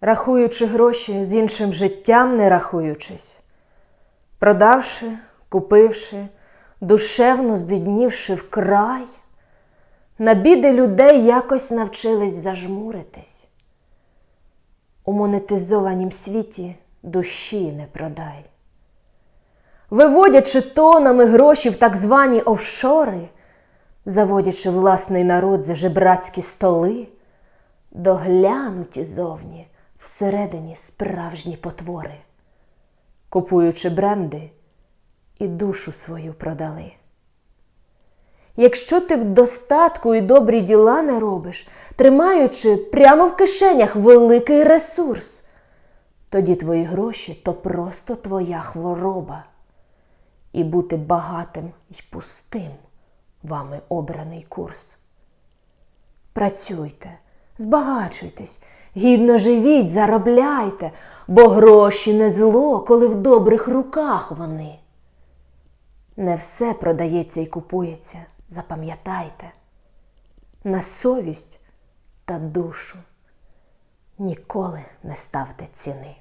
рахуючи гроші з іншим життям не рахуючись, продавши, купивши, душевно збіднівши вкрай, на біди людей якось навчились зажмуритись. У монетизованім світі душі не продай. Виводячи тонами гроші в так звані офшори, заводячи власний народ за жебрацькі столи, доглянуті зовні всередині справжні потвори, купуючи бренди і душу свою продали. Якщо ти в достатку і добрі діла не робиш, тримаючи прямо в кишенях великий ресурс, тоді твої гроші то просто твоя хвороба. І бути багатим й пустим вами обраний курс. Працюйте, збагачуйтесь, гідно живіть, заробляйте, бо гроші не зло, коли в добрих руках вони. Не все продається і купується, запам'ятайте. На совість та душу ніколи не ставте ціни.